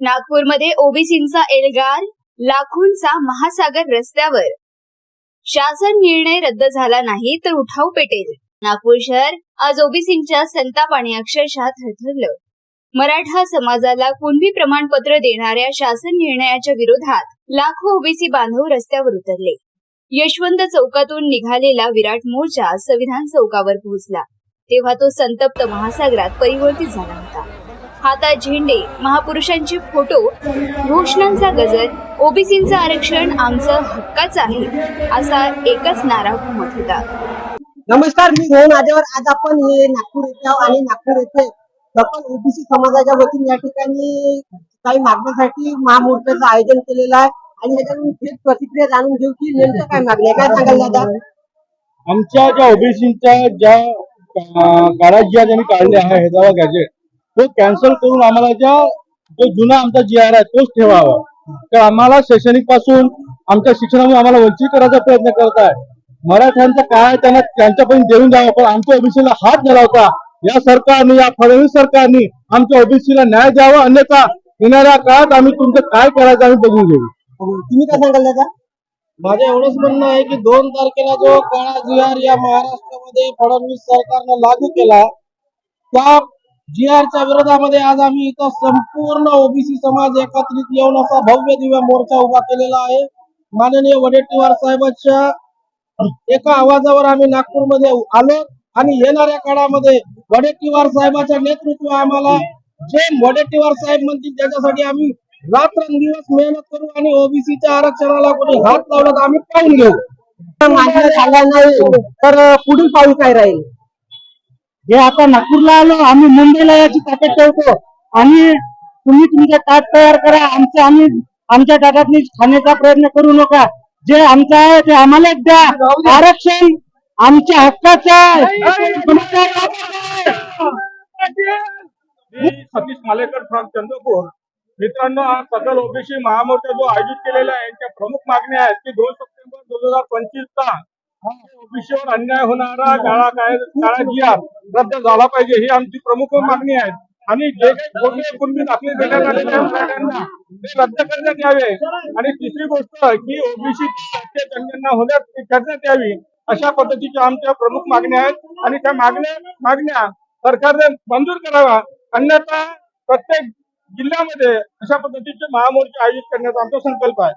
नागपूरमध्ये ओबीसींचा एल्गार लाखोंचा महासागर रस्त्यावर. शासन निर्णय रद्द झाला नाही तर उठाव पेटेल. नागपूर शहर आज ओबीसींच्या संतापाने अक्षरशः थरथरलं. मराठा समाजाला कुणबी प्रमाणपत्र देणाऱ्या शासन निर्णयाच्या विरोधात लाखो ओबीसी बांधव रस्त्यावर उतरले. यशवंत चौकातून निघालेला विराट मोर्चा संविधान चौकावर पोहोचला. तेव्हा तो संतप्त महासागरात परिवर्तित झाला होता. हातात झेंडे महापुरुषांचे फोटो घोषणांचा गजर ओबीसींचं आरक्षण आमचं हक्काचं आहे असा एकच नारा घुमत होता. नमस्कार मी मोहन आदेवर आज आपण हे नागपूर येथे आहोत आणि नागपूर येथे सकल ओबीसी समाजाच्या वतीने या ठिकाणी काही मागण्यासाठी महामोर्चाचं आयोजन केलेलं आहे. आणि याच्यातून थेट प्रतिक्रिया जाणून घेऊ की नेमकं काय मागणी आहे काय सांगाल दादा? आमच्या ज्या ओबीसीच्या ज्या काळात ज्या त्यांनी काढले आहे हैदराबाद गॅजेट तो कॅन्सल करून आम्हाला ज्या जो जुना आमचा जी आर आहे तोच ठेवावा. तर आम्हाला शैक्षणिकपासून आमच्या शिक्षणामुळे आम्हाला वंचित करायचा प्रयत्न करत आहे मराठ्यांचं काय त्यांना त्यांच्यापर्यंत देऊन द्यावं पण आमच्या ओबीसीला हात होता या सरकारने या फडणवीस सरकारने आमच्या ओबीसीला न्याय द्यावा अन्यथा येणाऱ्या काळात आम्ही तुमचं काय करायचं आम्ही बघून घेऊ. तुम्ही काय सांगाल दादा माझं एवढंच म्हणणं आहे की दोन तारखेला जो काळा जी आर या महाराष्ट्रामध्ये फडणवीस सरकारनं लागू केला त्या जी च्या विरोधामध्ये आज आम्ही इथं संपूर्ण ओबीसी समाज एकत्रित येऊन असा भव्य दिव्य मोर्चा उभा केलेला आहे. माननीय वडेट्टीवार साहेबांच्या एका आवाजावर आम्ही नागपूरमध्ये आलो आणि येणाऱ्या काळामध्ये वडेट्टीवार साहेबांच्या नेतृत्व आम्हाला जे वडेट्टीवार साहेब म्हणतील त्याच्यासाठी आम्ही रात्रंदिवस मेहनत करू आणि ओबीसीच्या आरक्षणाला कोणी हात लावला तर आम्ही पाहून घेऊ. मागण्या झाला नाही तर पुढील पाऊल काय राहील? जे आता नागपूरला आलो आम्ही मुंबईला याची ताकद ठेवतो. आणि तुम्ही तुमचा ताट तयार करा. आमचं आम्ही आमच्या ताटातनी खाण्याचा प्रयत्न करू नका. जे आमचं आहे ते आम्हाला द्या. आरक्षण आमच्या हक्काचं आहे. सतीश मालेकर फ्रॉम चंद्रपूर. मित्रांनो हा सकल ओबीसी महामोर्चा जो आयोजित केलेला आहे यांच्या प्रमुख मागण्या आहेत की दोन सप्टेंबर दोन हजार पंचवीस चा ओबीसीवर अन्याय होणारा काळा काय काळा जी रद्द झाला पाहिजे ही आमची प्रमुख मागणी आहे. आणि जे काही खोटे दाखले देण्यात आलेले ते रद्द करण्यात यावे. आणि तिसरी गोष्ट की ओबीसी जनगणना होण्यात करण्यात यावी अशा पद्धतीच्या आमच्या प्रमुख मागण्या आहेत. आणि त्या मागण्या मागण्या सरकारने मंजूर करावा अन्यथा प्रत्येक जिल्ह्यामध्ये अशा पद्धतीचे महामोर्चा आयोजित करण्याचा आमचा संकल्प आहे.